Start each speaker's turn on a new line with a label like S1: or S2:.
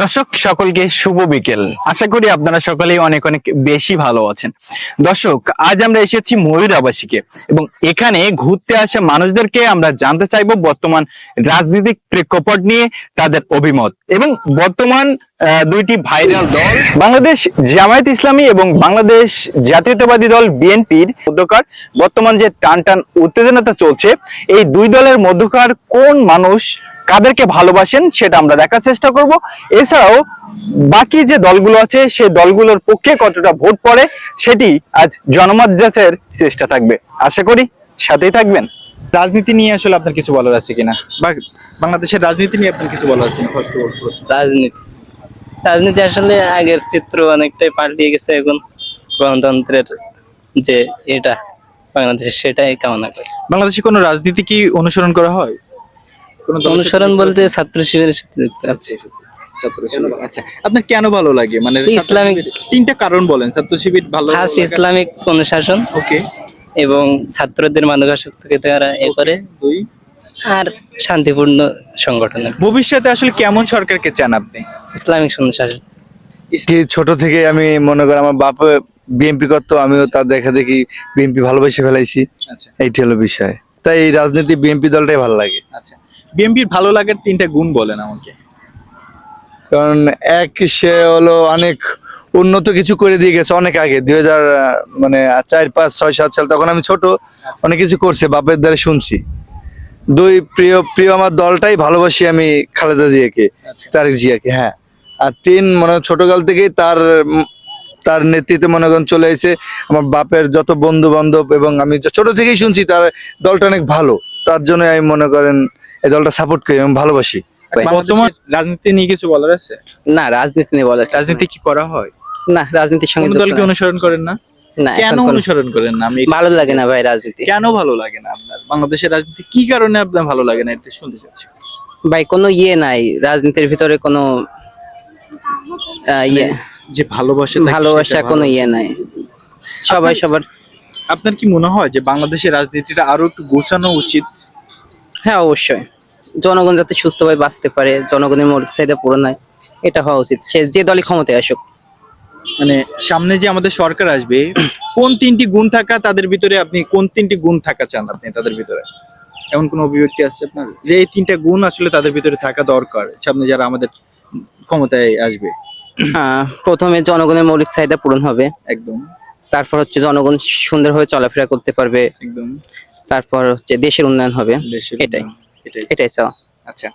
S1: দর্শক, সকলকে শুভ বিকেল। আশা করি আপনারা সকলেই অনেক অনেক বেশি ভালো আছেন। দর্শক, আজ আমরা এসেছি ময়ূর আবাসিকে এবং এখানে ঘুরতে আসা মানুষদেরকে আমরা জানতে চাইব বর্তমান রাজনৈতিক প্রেক্ষাপট নিয়ে তাদের অভিমত এবং বর্তমান দুইটি ভাইরাল দল, বাংলাদেশ জামায়াত ইসলামী এবং বাংলাদেশ জাতীয়তাবাদী দল বিএনপির মধ্যকার বর্তমান যে টান টান উত্তেজনাটা চলছে, এই দুই দলের মধ্যকার কোন মানুষ কাদেরকে ভালোবাসেন সেটা আমরা দেখার চেষ্টা করব। এছাড়াও বাকি যে দলগুলো আছে সেই দলগুলোর পক্ষে কতটা ভোট পড়ে সেটি আজ জনমত যাচাইয়ের চেষ্টা থাকবে। আশা করি সাথেই থাকবেন। রাজনীতি নিয়ে আসলে আপনার কিছু বলার আছে কিনা? বা বাংলাদেশের রাজনীতি নিয়ে আপনার কিছু বলার আছে
S2: রাজনীতি। রাজনীতি আসলে আগের চিত্র অনেকটাই পাল্টিয়ে গেছে এখন। গণতন্ত্রের যে এটা বাংলাদেশে সেটাই কামনা করে।
S1: বাংলাদেশে কোনো রাজনীতি কি অনুসরণ করা হয়?
S2: অনুসরণ বলতে ছাত্র শিবিরের সাথে যুক্ত আছি।
S1: আচ্ছা আপনার কেন ভালো লাগে? মানে
S2: ইসলামিক-
S1: তিনটা কারণ বলেন ছাত্র শিবির ভালো
S2: ফার্স্ট ইসলামিক অনুশাসন
S1: ওকে।
S2: এবং ছাত্রদের মাদকাসক্ত থেকে তারা এ করে।
S1: দুই।
S2: আর শান্তিপূর্ণ সংগঠন।
S1: ভবিষ্যতে আসলে কেমন সরকারকে চান আপনি?
S2: ইসলামিক অনুশাসন।
S3: কি ছোট থেকে আমি মনে করি আমার বাপ বিএনপি করতো আমিও তার দেখা দেখি বিএনপি ভালোবেসে ফেলাইছি।
S1: আচ্ছা।
S3: এইটি হলো বিষয়। তাই এই রাজনীতি বিএনপি দলটাই ভালো লাগে।
S1: আচ্ছা। বিএনপির ভালো লাগার তিনটা গুণ বলেন আমাকে।
S3: কারণ এক সে হলো অনেক উন্নত কিছু করে দিয়ে গেছে অনেক আগে। দুই হাজার মানে চার পাঁচ ছয় সাত সাল তখন আমি ছোট অনেক কিছু করছে বাপের দ্বারা শুনছি। দুই প্রিয় প্রিয় আমার দলটাই ভালোবাসি আমি খালেদা জিয়াকে তারেক জিয়াকে হ্যাঁ। আর তিন মনে হয় ছোটকাল থেকেই তার তার নেতৃত্বে মনে করেন চলে এসে আমার বাপের যত বন্ধু বান্ধব এবং আমি ছোট থেকেই শুনছি তার দলটা অনেক ভালো। তার জন্য আমি মনে করেন এই দলটা সাপোর্ট করি এবং ভালোবাসি।
S1: বর্তমান রাজনীতি নিয়ে কিছু বলার আছে?
S4: না রাজনীতি নিয়ে বলার
S1: রাজনীতি কি করা হয়?
S4: না রাজনীতির সঙ্গে
S1: কোন দলকে অনুসরণ করেন না?
S4: না
S1: কেন অনুসরণ করেন না? আমি
S4: ভালো লাগে না ভাই রাজনীতি।
S1: কেন ভালো লাগে না আপনার? বাংলাদেশের রাজনীতি কি কারণে আপনার ভালো লাগে না? এটা শুনতে চাচ্ছি।
S4: ভাই কোনো ইয়ে নাই। রাজনীতির ভিতরে কোনো আহ, ইয়ে
S1: যে ভালোবাসা
S4: ভালোবাসা কোনো ইয়ে নাই। সবাই সবার
S1: আপনার কি মনে হয় যে বাংলাদেশের রাজনীতিটা আরও একটু গোছানো উচিত?
S4: হ্যাঁ অবশ্যই। জনগণ যাতে সুস্থভাবে বাঁচতে পারে জনগণের মৌলিক চাহিদা পূরণ হয় এটা হওয়া উচিত। সে যে দলই ক্ষমতায় আসুক।
S1: মানে সামনে যে আমাদের সরকার আসবে কোন তিনটি গুণ থাকা তাদের ভিতরে আপনি কোন তিনটি গুণ থাকা চান আপনি তাদের ভিতরে? এমন কোন অভিব্যক্তি আছে আপনার? যে এই তিনটা গুণ আসলে তাদের ভিতরে থাকা দরকার সামনে যারা আমাদের ক্ষমতায় আসবে।
S4: প্রথমে জনগণের মৌলিক চাহিদা পূরণ হবে।
S1: একদম।
S4: তারপর হচ্ছে জনগণ সুন্দরভাবে চলাফেরা করতে পারবে।
S1: একদম।
S4: তারপর হচ্ছে দেশের উন্নয়ন হবে।
S1: এটাই।
S4: এটাই চাওয়া।
S1: আচ্ছা।